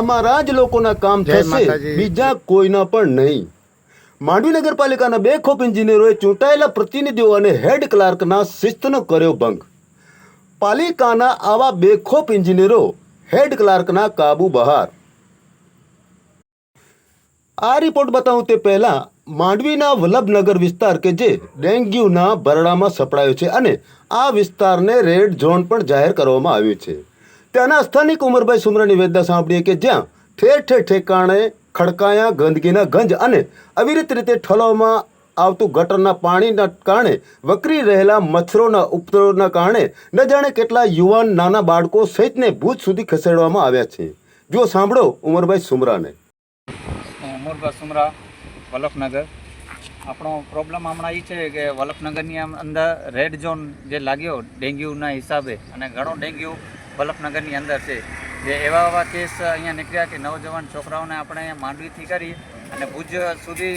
અમારા જ લોકોના કામ થશે. બીજા કોઈના પણ નહીં. માંડવી નગરપાલિકાના બે ખોપ એન્જિનિયરોએ ચૂંટાયેલા પ્રતિનિધિઓ અને હેડ ક્લાર્કના શિસ્તનો કર્યો ભંગ. પાલિકાના આવા બેખોફ એન્જિનિયરો હેડ ક્લાર્કના કાબુ બહાર. આ રિપોર્ટ બતાવું તે પહેલા માંડવીના વલ્લભનગર વિસ્તાર કે જે ડેન્ગ્યુના ભરડામાં સપડાયો છે અને આ વિસ્તારને રેડ ઝોન પણ જાહેર કરવામાં આવ્યું છે. ત્યાંના સ્થાનિક ઉમરભાઈ સુમરાની વેદના સાંભળીએ કે જ્યાં ઠેર ઠેર ઠેકાણે ખડકાયા, ગંદકીના ગંજ અને અવિરત રીતે ઠલવવામાં આવતું ગટરના પાણીના કારણે વકરી રહેલા મચ્છરોના ઉપદ્રવના કારણે ન જાણે કેટલા યુવાન નાના બાળકો સહિતને ભૂત સુધી ખસેડવામાં આવ્યા છે. જો સાંભળો ઉમરભાઈ સુમરાને. ઉમરભાઈ સુમરા, વલ્લભનગર. આપણો પ્રોબ્લેમ હમણાં એ છે કે વલ્લભનગરની અંદર રેડ ઝોન જે લાગ્યો ડેન્ગ્યુના હિસાબે, અને ઘણો ડેન્ગ્યુ વલ્લભનગરની અંદર છે. જે એવા એવા કેસ અહીંયા નીકળ્યા કે નવજવાન છોકરાઓને આપણે માંડવીથી કરી અને ભુજ સુધી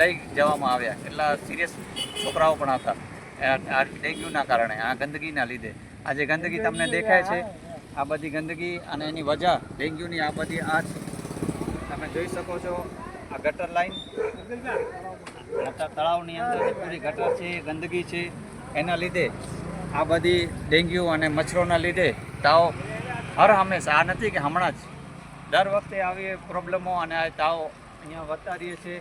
લઈ જવામાં આવ્યા. કેટલા સિરિયસ છોકરાઓ પણ હતા. ડેન્ગ્યુના કારણે, આ ગંદકીના લીધે. આ જે ગંદકી તમને દેખાય છે, આ બધી ગંદકી અને એની વજહ ડેન્ગ્યુની આ બધી આ તમે જોઈ શકો છો, આ ગટર લાઈન. તળાવની અંદર પૂરી ગટર છે ગંદકી છે, એના લીધે આ બધી ડેન્ગ્યુ અને મચ્છરોના લીધે તાવ હર હંમેશા. આ નથી કે હમણાં જ. દર વખતે આવી પ્રોબ્લેમો અને આ તાવ અહીંયા વધતા રહીએ છે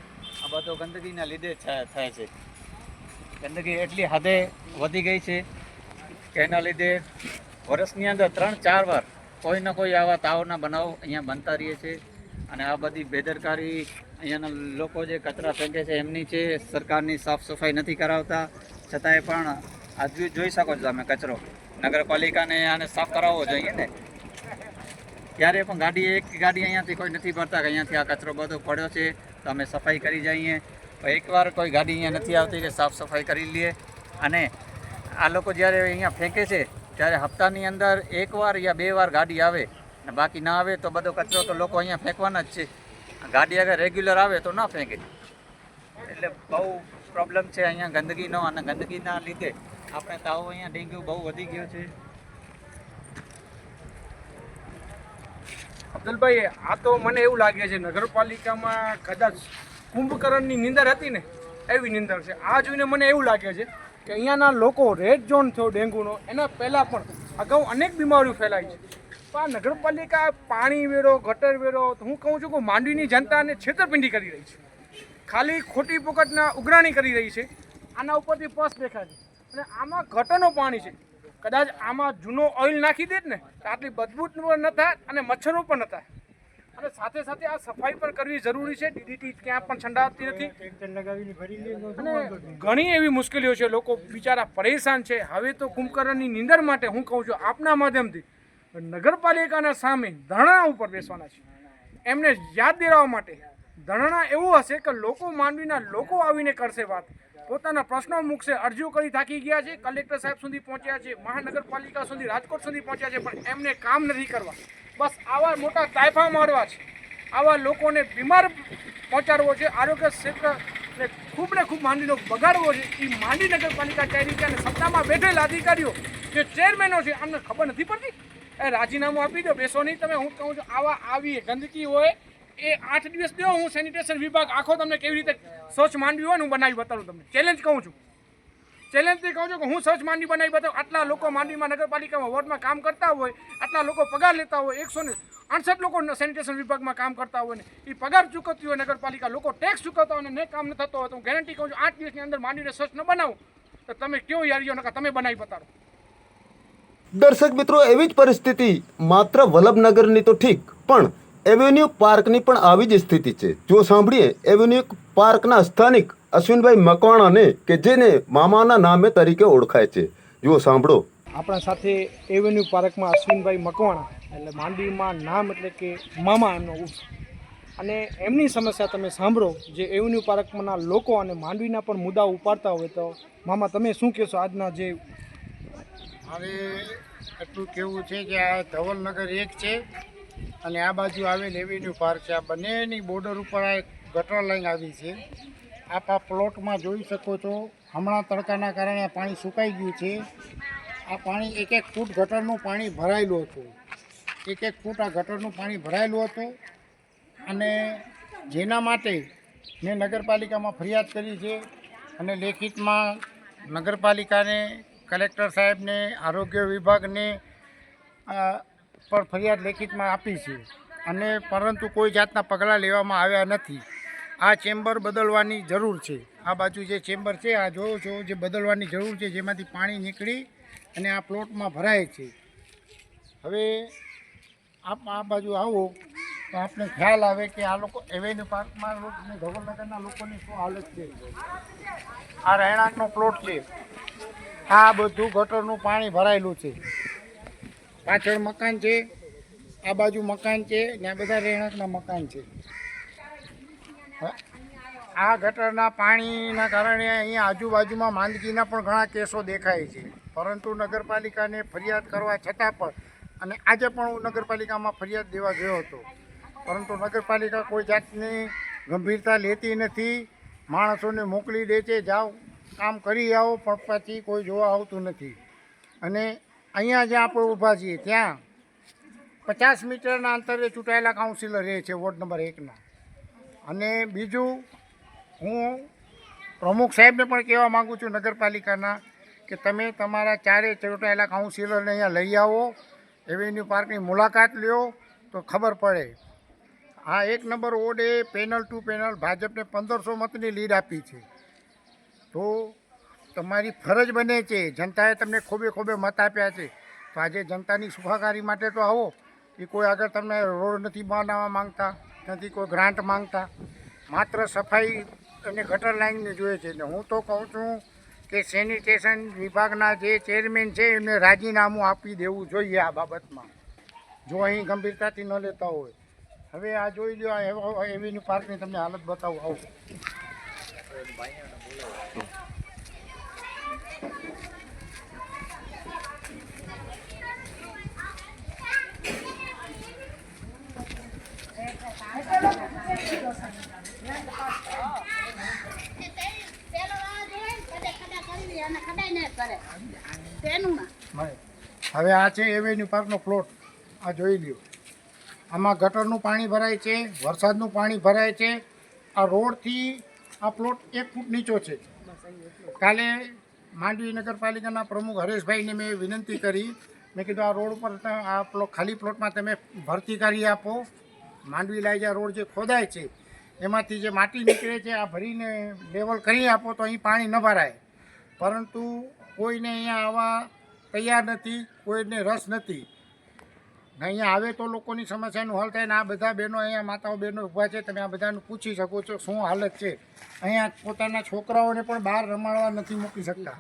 આ બધો ગંદકીના લીધે થાય છે. ગંદકી એટલી હદે વધી ગઈ છે કે એના લીધે વર્ષની અંદર ત્રણ, ચાર વાર કોઈ ન કોઈ આવા તાવના બનાવ અહીંયા બનતા રહીએ છે અને આ બધી બેદરકારી અહીંયાના લોકો જે કચરા ફેંકે છે એમની છે. સરકારની સાફ સફાઈ નથી કરાવતા. છતાંય પણ આ જોઈ શકો છો તમે કચરો. નગરપાલિકાને આને સાફ કરાવવો જોઈએ ને. ક્યારે પણ ગાડી, એક ગાડી અહીંયાથી કોઈ નથી ભરતા કે અહીંયાથી આ કચરો બધો પડ્યો છે, તો અમે સફાઈ કરી જઈએ. એકવાર કોઈ ગાડી અહીંયા નથી આવતી કે સાફ સફાઈ કરી લઈએ. અને આ લોકો જ્યારે અહીંયા ફેંકે છે, ત્યારે હપ્તાની અંદર એકવાર યા બે વાર ગાડી આવે. અને બાકી ના આવે તો બધો કચરો તો લોકો અહીંયા ફેંકવાના જ છે. ગાડી અગર રેગ્યુલર આવે તો ના ફેંકે. એટલે બહુ પ્રોબ્લેમ છે અહીંયા ગંદકીનો અને ગંદકીના લીધે. આપણે તાવ અહીંયા ડેન્ગ્યુ બહુ વધી ગયો છે. અબ્દુલભાઈ, આ તો મને એવું લાગે છે, નગરપાલિકામાં કદાચ કુંભકરણની નિંદર હતી ને, એવી નિંદર છે. આ જોઈને મને એવું લાગે છે કે અહીંયાના લોકો રેડ ઝોન થયો ડેન્ગ્યુનો. એના પહેલાં પણ અગાઉ અનેક બીમારીઓ ફેલાય છે. આ નગરપાલિકા પાણી વેરો, ગટર વેરો હું કહું છું કે માંડવીની જનતાને છેતરપિંડી કરી રહી છે. ખાલી ખોટી પોકટના ઉઘરાણી કરી રહી છે. આના ઉપરથી પસ દેખાય છે. અને આમાં ગટરનું પાણી છે. કદાચ આમાં જૂનો ઓઇલ નાખી દે ને, તો આટલી બદબૂ પણ ન થાય અને મચ્છરો પણ ન થાય. અને સાથે સાથે આ સફાઈ પણ કરવી જરૂરી છે. ડીડીટી ક્યાં પણ છંડાતી નથી. અને ઘણી એવી મુશ્કેલીઓ છે. લોકો બિચારા પરેશાન છે. હવે તો કુંભકર્ણની નિંદર માટે હું કહું છું, આપના માધ્યમથી નગરપાલિકાના સામે ધરણા ઉપર બેસવાના છે. એમને યાદ દેવા માટે ધરણા એવું હશે કે લોકો માંડવીના લોકો આવીને કરશે વાત. પોતાના પ્રશ્નો મૂકશે, અરજીઓ કરી થાકી ગયા છે, કલેક્ટર સાહેબ સુધી પહોંચ્યા છે, મહાનગરપાલિકા સુધી, રાજકોટ સુધી પહોંચ્યા છે, પણ એમને કામ નથી કરવા. બસ આવા મોટા તાયફા મારવા છે. આવા લોકોને બીમાર પહોંચાડવો છે, આરોગ્ય ક્ષેત્રને ખૂબ ને ખૂબ માંડીનો બગાડવો છે. એ માંડી નગરપાલિકા ચાલી છે અને સત્તામાં બેઠેલા અધિકારીઓ જે ચેરમેનો છે, અમને ખબર નથી પડતી. એ રાજીનામું આપી દો, બેસો નહીં તમે, હું કહું છું, આવા આવી ગંદકી હોય એ આઠ દિવસ દો હું સેનિટેશન વિભાગ આખો તમને કેવી રીતે સ્વચ્છ માંડવી હોય હું બનાવી બતાવું તમને. ચેલેન્જ કહું છું. ચેલેન્જથી કહું છું કે હું સ્વચ્છ માંડવી બનાવી બતાવું. આટલા લોકો માંડવીમાં નગરપાલિકામાં વોર્ડમાં કામ કરતા હોય, આટલા લોકો પગાર લેતા હોય, એકસો ને અડસઠ લોકો સેનિટેશન વિભાગમાં કામ કરતા હોય ને એ પગાર ચૂકવતી હોય નગરપાલિકા, લોકો ટેક્સ ચૂકવતા હોય ને કામ ન થતો હોય તો હું ગેરંટી કહું છું, આઠ દિવસની અંદર માંડીને સ્વચ્છ ન બનાવો. તો તમે કયો યારીઓ નકા તમે બનાવી બતાવો. દર્શક મિત્રો, એવી જ પરિસ્થિતિ માત્ર વલ્લભનગરની તો ઠીક, પણ એવન્યુ પાર્કની પણ આવી જ સ્થિતિ છે. જો સાંભળીએ એવન્યુ પાર્કના સ્થાનિક અશ્વિનભાઈ મકવાણાને કે જેને મામાના નામે તરીકે ઓળખાય છે. જો સાંભળો. આપણા સાથે એવન્યુ પાર્કમાં અશ્વિનભાઈ મકવાણા એટલે માંડવીમાં નામ એટલે કે મામા એમનો અને એમની સમસ્યા તમે સાંભળો જે એવન્યુ પાર્કમાંના લોકો અને માંડવીના પણ મુદ્દા ઉપાડતા હોય તો મામા તમે શું કહેશો આજના જે હવે એટલું કેવું છે કે આ ધવલનગર એક છે. અને આ બાજુ આવેલ એવન્યુ પાર્ક છે. આ બંનેની બોર્ડર ઉપર આ ગટર લાઈન આવી છે. આપ આ પ્લોટમાં જોઈ શકો છો. હમણાં તડકાના કારણે પાણી સુકાઈ ગયું છે. આ પાણી એક એક ફૂટ ગટરનું પાણી ભરાયેલું હતું. એક એક ફૂટ આ ગટરનું પાણી ભરાયેલું હતું. અને જેના માટે મેં નગરપાલિકામાં ફરિયાદ કરી છે અને લેખિતમાં નગરપાલિકાને, કલેક્ટર સાહેબને, આરોગ્ય વિભાગને પર ફરિયાદ લેખિતમાં આપી છે અને પરંતુ કોઈ જાતના પગલાં લેવામાં આવ્યા નથી. આ ચેમ્બર બદલવાની જરૂર છે. આ બાજુ જે ચેમ્બર છે, આ જોવો છો જે બદલવાની જરૂર છે, જેમાંથી પાણી નીકળી અને આ પ્લોટમાં ભરાય છે. હવે આપ આ બાજુ આવો તો આપને ખ્યાલ આવે કે આ લોકો એવેન્યુ પાર્કમાં અને ધવલનગરના લોકોની શું હાલત છે. આ રહેણાંકનો પ્લોટ છે. આ બધું ગટરનું પાણી ભરાયેલું છે. પાછળ મકાન છે, આ બાજુ મકાન છે, ને આ બધા રહેણાંકના મકાન છે. આ ગટરના પાણીના કારણે અહીંયા આજુબાજુમાં માંદગીના પણ ઘણા કેસો દેખાય છે. પરંતુ નગરપાલિકાને ફરિયાદ કરવા છતાં પણ, અને આજે પણ હું નગરપાલિકામાં ફરિયાદ દેવા ગયો હતો. પરંતુ નગરપાલિકા કોઈ જાતની ગંભીરતા લેતી નથી. માણસોને મોકલી દે છે, જાઓ, કામ કરી આવો, પણ પછી કોઈ જોવા આવતું નથી. અને અહીંયા જ્યાં આપણે ઊભા છીએ, ત્યાં. પચાસ મીટરના અંતરે ચૂંટાયેલા કાઉન્સિલર રહે છે, વોર્ડ નંબર એકના. અને બીજું, હું પ્રમુખ સાહેબને પણ કહેવા માગું છું, નગરપાલિકાના, કે તમે તમારા ચારે ચૂંટાયેલા કાઉન્સિલરને અહીંયા લઈ આવો એવેન્યુ પાર્કની મુલાકાત લ્યો, તો ખબર પડે. આ એક નંબર વોર્ડે પેનલ ટુ પેનલ ભાજપને પંદરસો મતની લીડ આપી છે. તો તમારી ફરજ બને છે. જનતાએ તમને ખોબે ખોબે મત આપ્યા છે. તો આજે જનતાની સુખાકારી માટે તો આવો. કે કોઈ આગળ તમને રોડ નથી બનાવવા માંગતા, નથી કોઈ ગ્રાન્ટ માંગતા. માત્ર સફાઈ અને ગટર લાઈનને જોઈએ છે. ને હું તો કહું છું કે સેનિટેશન વિભાગના જે ચેરમેન છે, એમને રાજીનામું આપી દેવું જોઈએ આ બાબતમાં. જો અહીં ગંભીરતાથી ન લેતા હોય. હવે આ જોઈ લો આ એવો- એવેન્યુ પાર્કની તમને હાલત બતાવું. આવું. હવે આ છે એવેન્યુ પાર્કનો પ્લોટ આ જોઈ લ્યો. આમાં ગટરનું પાણી ભરાય છે, વરસાદનું પાણી ભરાય છે. આ રોડથી આ પ્લોટ એક ફૂટ નીચો છે. કાલે માંડવી નગરપાલિકાના પ્રમુખ હરેશભાઈને મેં વિનંતી કરી. મેં કીધું, આ રોડ ઉપર આ પ્લોટ ખાલી પ્લોટમાં તમે ભરતી કરી આપો. માંડવી લાઈજા રોડ જે ખોદાય છે, એમાંથી જે માટી નીકળે છે, આ ભરીને લેવલ કરી આપો તો અહીં પાણી ન ભરાય. પરંતુ કોઈને અહીંયા આવવા તૈયાર નથી, કોઈને રસ નથી. ને અહીંયા આવે તો લોકોની સમસ્યાનું હલ થાય ને આ બધા બહેનો અહીંયા માતાઓ બહેનો ઊભા છે તમે આ બધાને પૂછી શકો છો શું હાલત છે. અહીંયા પોતાના છોકરાઓને પણ બહાર રમાડવા નથી મૂકી શકતા.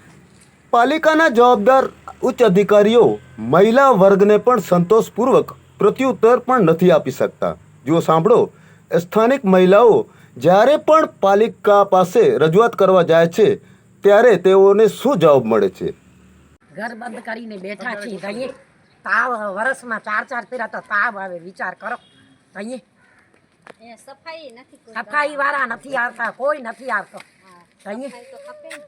પાલિકાના જવાબદાર ઉચ્ચ અધિકારીઓ મહિલા વર્ગને પણ સંતોષપૂર્વક પ્રત્યુત્તર પણ નથી આપી શકતા. જુઓ સાંભળો. સ્થાનિક મહિલાઓ જ્યારે પણ પાલિકા પાસે રજૂઆત કરવા જાય છે ત્યારે તેઓને શું જવાબ મળે છે? ઘર બંધ કરીને બેઠા છીએ તાવ વરસમાં ચાર ચાર ફેરા તો તાવ આવે વિચાર કરો. કહીએ? સફાઈ નથી સફાઈ વાળા નથી આવતા કોઈ નથી આવતો. કહીએ? સફાઈ તો ખપે ને.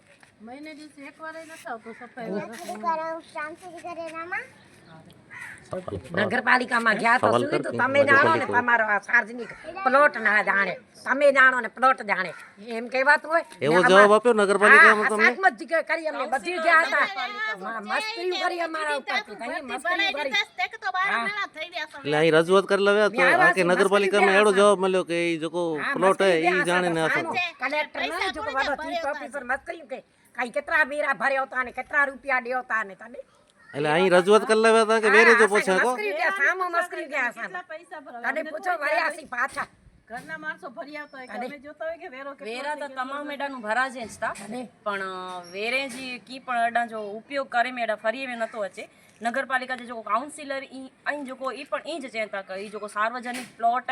નગરપાલિકામાં ગયા તો શું કીધું? તમે જાણો ને તમારો આ સાર્વજનિક પ્લોટ ના જાણે. તમે જાણો ને પ્લોટ જાણે. એમ કહેવાતું હોય એવો જવાબ આપ્યો નગરપાલિકામાં તમને? સાતમત જ કરી અમને બધી ગયા હતા. મસ્તી કરી અમારા ઉપર કહીએ મસ્તી કરી? એટલે અહીં રજૂઆત કરી લાવ્યા તો આ કે નગરપાલિકામાં એડો જવાબ મળ્યો કે એ જોકો પ્લોટ હે એ જાણે ને આતો કલેક્ટર ને જોકો વડો ચીફ ઓફિસર મત કર્યું કે કઈ કેટલા મીરા ભર્યો હતા ને કેટલા રૂપિયા દેવતા ને તમે એટલે અહીં રજૂઆત કરી લેવા હતા કે બે રીતે પૂછે કો સામો મસ્કરી કે સામો. પૈસા ભરાવા? અને પૂછો વાળ્યા સી પાછા. ઘરના માણસો ભરી આવતા હોય કે અમે જોતા હોય કે વેરો કે વેરા તો તમામ મેડાનું ભરા છે સ્ટા પણ વેરે જે કી પણ અડા જો ઉપયોગ કરે મેડા ફરી એવે નતો વચ્ચે નગરપાલિકા જે જો કાઉન્સિલર ઈ અહીં જો કો ઈ પણ ઈ જ ચેતા કરી. જો સાર્વજનિક પ્લોટ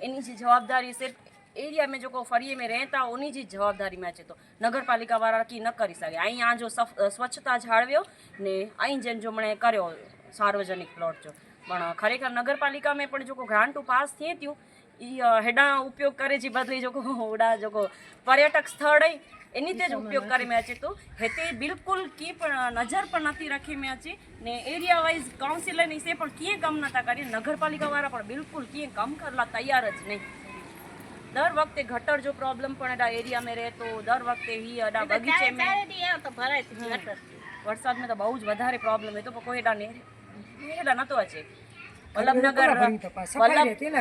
એની જે જવાબદારી છે એરિયા में जो फरिये में रहता उन्हीं जी जवाबदारी में अचे तो नगर पालिका वारा की न કરી શકે અહીં આ જો સફ- સ્વચ્છતા જાળવ્યો ને અહીં જેમ જો મને કર્યો સાર્વજનિક પ્લોટ જો પણ ખરેખર નગરપાલિકા में પણ જો ગ્રાન્ટ પાસ थिए थियूं ઈ અ, હેડા ઉપયોગ કરે છે બદલી જો ઓડા જો પર્યટક સ્થળ હઈ એની તે જ ઉપયોગ કરી મેં છે તો હેતે બિલકુલ કી પણ નજર પણ નથી રાખી મેં છે ને એરિયા વાઇઝ કાઉન્સિલર ની સે પણ કીએ કામ નતા કરી નગરપાલિકા વાળા પણ બિલકુલ કીએ કામ કરવા તૈયાર જ નહીં દર વખતે ગટર જો પ્રોબ્લેમ પણ એડા એરિયા મે રહે તો દર વખતે હી એડા બગીચે મે તો ભરાય છે ગટર. વરસાદ મે તો બહુ જ વધારે પ્રોબ્લેમ હે તો કોઈ એડા ને એડા નતો છે વલ્લભનગર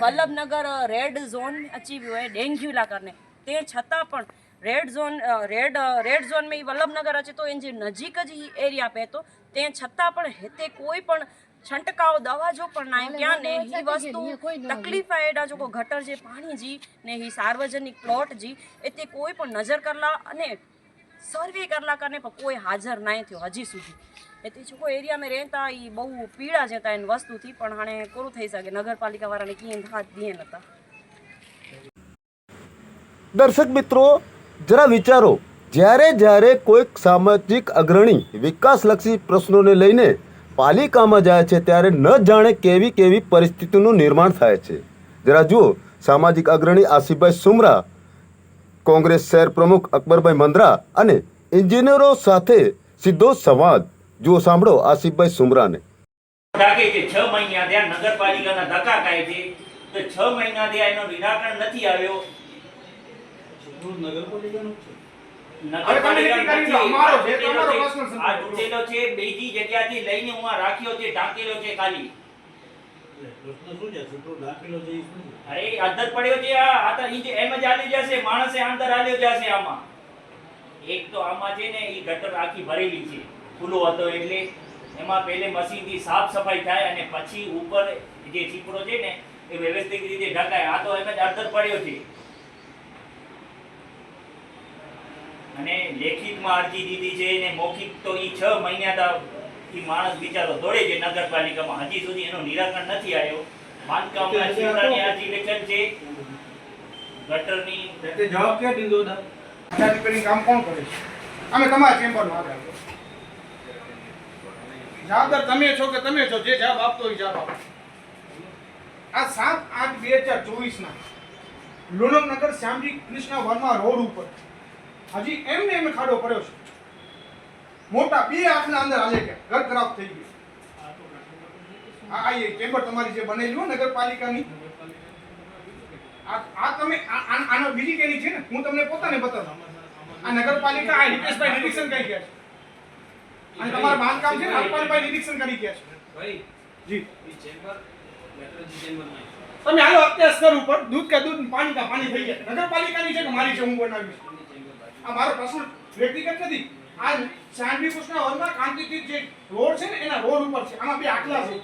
વલ્લભનગર રેડ ઝોન અચીવ્યું હોય ડેન્ગ્યુલા કારણે તે છતાં પણ રેડ ઝોન રેડ રેડ ઝોનમાં વલ્લભનગર છે તો એની જે નજીક જ એરિયા પે તો તે છતાં પણ હેતે કોઈ પણ છંટકાવ દવા જો પણ ના ક્યાં ને ઈ વસ્તુ તકલીફ आहे એડા જો ગટર જે પાણી જી ને ઈ સાર્વજનિક પ્લોટ જી એ તે કોઈ પણ નજર કરલા અને સર્વે કરલા કરને પણ કોઈ હાજર નહીં થયો હજી સુધી. એટલે જો કોઈ એરિયામાં રહેતા એ બહુ પીડા જતા એની વસ્તુથી પણ હાણે કોરું થઈ શકે નગરપાલિકા વાળાને કીએ હાથ દીએ નતા. દર્શક મિત્રો જરા વિચારો જ્યારે જ્યારે કોઈક સામાજિક અગ્રણી વિકાસલક્ષી પ્રશ્નોને લઈને પાલિકામાં જાય છે ત્યારે ન જાણે કેવી કેવી પરિસ્થિતિનું નિર્માણ થાય છે. જરા જુઓ સામાજિક અગ્રણી આસિફભાઈ સુમરા કોંગ્રેસ શહેર પ્રમુખ અકબરભાઈ મંદરા અને એન્જિનિયરો સાથે સીધો સંવાદ. જુઓ સાંભળો આસિફભાઈ સુમરાને. લાગે છે છ મહિના થયા નગરપાલિકાના ધક્કા ખાય છે. તો છ મહિના થયા એનો નિરાકરણ નથી આવ્યો. નગરપાલિકા નક્કી કરી. લો, અમારો આ તમારો છે. આ તૂટેલો છે બીજી જગ્યાથી લઈને હું આ રાખ્યો છે ઢાંકેલો છે ખાલી. અરે અધર પડ્યો છે આ. આ તો એમ જ આલી જશે માણસે અંદર આલ્યો જશે આમાં. એક તો આમાં છે ને એ ગટર આખી ભરેલી છે. ખુલ્લો હતો એટલે એમાં પહેલે મશીનથી સાફ સફાઈ થાય અને પછી ઉપર જે ચીપડો છે ને એ વ્યવસ્થિત રીતે ઢકાય. આ તો એમ જ અડધર પડ્યો છે. અને લેખિતમાં અરજી દીધી છે ને મૌખિક તો એ છ મહિના માણસ બિચારો દોડે છે નગરપાલિકામાં. હજી સુધી એનું નિરાકરણ નથી આવ્યો. બાંધકામના ચીપડાની અરજી લખેલ છે. ગટરની જવાબ ક્યાં દીધો હતા? રિપેરિંગ કામ કોણ કરે છે? અમે તમારા ચેમ્બરમાં આવ્યા જવાબદાર તમે છો કે તમે છો? જે જવાબ આપતો એ જવાબ આપો. આ સાત આઠ બે હજાર ચોવીસના લોનકનગર શ્યામજી કૃષ્ણ વર્મા રોડ ઉપર હજી એમને એમ ખાડો પડ્યો છે. મોટા બે આંખના અંદર હાલે કે ઘર ખરાબ થઈ ગયું. આ આ એ ચેમ્બર તમારી જે બનેલી હોય નગરપાલિકાની. આ આ તમે આનો બીજી કેની છે ને હું તમને પોતાને બતાવું. આ નગરપાલિકા આ હિતેશભાઈ નિરીક્ષણ કરી ગયા છે. અને તમારું બાંધકામ છે ને હરપાલભાઈ નિરીક્ષણ કરી ગયા છે. જી. તમે હાલો અત્યારે સ્તર ઉપર દૂધ કે દૂધ પાણી કા પાણી થઈ ગયા. નગરપાલિકાની છે કે મારી છે હું બનાવીશ. આ મારો પ્રશ્ન વ્યક્તિગત નથી. આ શાંતિ કૃષ્ણ વર્મા કાંતિતીર્થ જે રોડ છે ને, એના રોડ ઉપર છે. આમાં બે આટલા છે.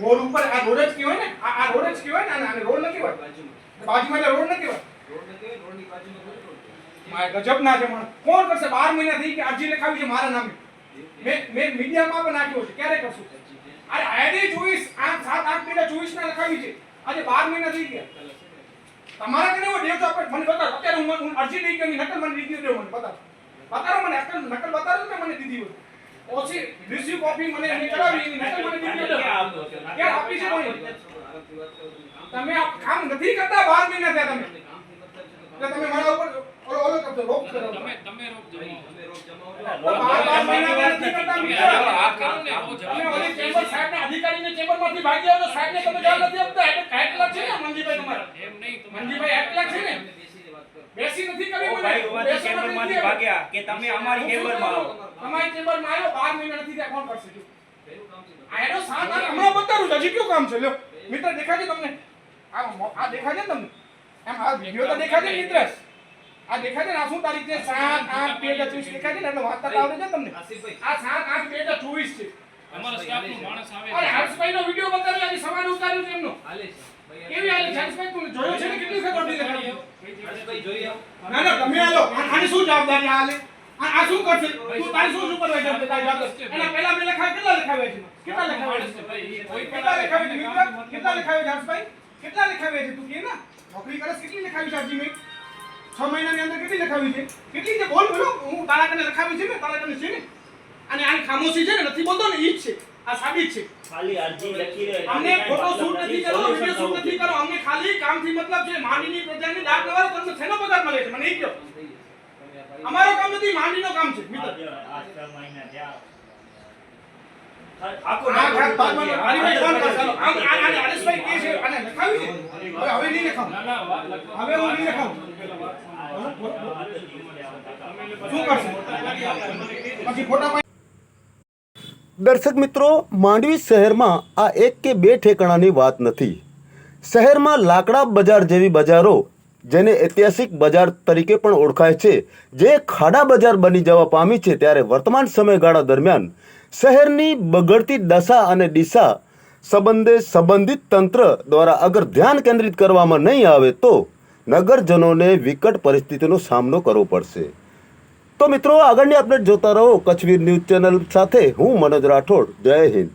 રોડ ઉપર આ રોડ જ કહેવાય ને? આ રોડ જ કહેવાય ને? આને રોડ નથી કહેવાય? બાજુમાં રોડ નથી કહેવાય. મને કોણ કરશે? બાર મહિના કે અરજી લખાવી છે મારા નામે. મેં મેં મીડિયામાં પણ નાખ્યો છે. ક્યારે કરશું? અરે આજે ચોવીસ. આઠ સાત, આઠ મહિના જોઈશ ના લખાવી છે. આજે બાર મહિના થઈ ગયા. તમારા કને ડેવ તો આપણે મને બતાવો. અત્યારે હું હું અરજી નહીં કરી નકલ મને દીધી દેવો મને બતાવો. બતાવો મને નકલ નકલ બતાવો ને મને દીધી હોય. ઓછી રિસીવ કોપી મને એની કરાવી નકલ મને દીધી દેવો ક્યાં આપો છો? આપી કોઈ? તમે કામ નથી કરતા બાર મહિના થયા તમે. એટલે તમે મારા ઉપર મિત્ર ચેમ્બર સાહેબના ભાગી આવો તો સાહેબને તમે જવાબ નથી આપતા. એટલે કાંઈક લાખ છે ને મંજીભાઈ તમારા. મંજીભાઈ એક લાખ છે ને. બેસી નથી કરી મને. બેસી નથી ચેમ્બરમાંથી ભાગ્યા કે તમે અમારી ચેમ્બરમાં આવો? તમારી ચેમ્બરમાં આવ્યો બાર મહિના નથી ત્યાં કોણ કરશે? જો. આ એનો સાત આઠ હમણાં બતાવું હજી કયું કામ છે? લ્યો. મિત્ર દેખાય છે તમને આ આ દેખાય છે તમને? એમ આ વીડિયો તો દેખાય છે મિત્ર? આ દેખાય છે ને આ શું તારીખ છે? સાત આઠ બે હજાર ચોવીસ દેખાય છે ને એટલે વાંચતા તો આવડે છે તમને. આ સાત આઠ બે હજાર ચોવીસ છે. અરે હર્ષભાઈ નો વીડિયો બતાવ્યો આજે સવારે ઉતાર્યો છે એમનો. કેવી હાલે છે? હર્ષભાઈ તું જોયો છે ને કેટલી વખત જોઈ લખાવી ના ના તમે આલો આની શું જવાબદારી હાલે? આ શું કરશે? તું તારી શું સુપરવાઇઝર છે? તારી જવાબદારી એના પહેલા મેં લખાય કેટલા લખાવે છે? કેટલા લખાવે છે? કેટલા લખાવે છે? મિત્ર કેટલા લખાવે છે હર્ષભાઈ કેટલા લખાવે છે? તું કે ના. નોકરી કરે કેટલી લખાવી છે અરજી મેં? છ મહિનાની અંદર કેટલી લખાવી છે? કેટલી છે બોલ બોલો. હું તારા કને લખાવી છે ને તારા કને છે ને. અને આની ખામોશી છે ને નથી બોલતો ને ઈ જ છે. આ સાબિત છે. ખાલી અરજી લખી રહ્યો અમને ફોટો શૂટ નથી કરો વિડિયો શૂટ નથી કરો. અમને ખાલી કામથી મતલબ છે માંડીની પ્રજાની દાગ લગાવો તમને છેનો પગાર મળે છે? મને ઈ કહો. અમારો કામ નથી માંડીનો કામ છે મિત્ર. આ છ મહિના જ્યાં આખું આ નામ ખાત લખવાનું ફોન કર ચાલો આમ આ આ હરેશભાઈ કે છે અને લખાવી છે. હવે હવે નહીં લખાવું. હવે હું નહીં લખાવું. દર્શક મિત્રો, માંડવી શહેરમાં આ એક કે બે ઠેકાણાની વાત નથી. શહેરમાં લાકડા બજાર જેવી બજારો, જેને ઐતિહાસિક બજાર તરીકે પણ ઓળખાય છે, જે ખાડા બજાર બની જવા પામી છે ત્યારે વર્તમાન સમયગાળા દરમિયાન શહેરની બગડતી દશા અને દિશા સંબંધે સંબંધિત તંત્ર દ્વારા અગર ધ્યાન કેન્દ્રિત કરવામાં નહીં આવે તો નગરજનોને વિકટ પરિસ્થિતિનો સામનો કરવો પડશે. તો મિત્રો આગળની અપડેટ જોતા રહો કચ્છવીર ન્યૂઝ ચેનલ સાથે હું મનોજ રાઠોડ. જય હિન્દ.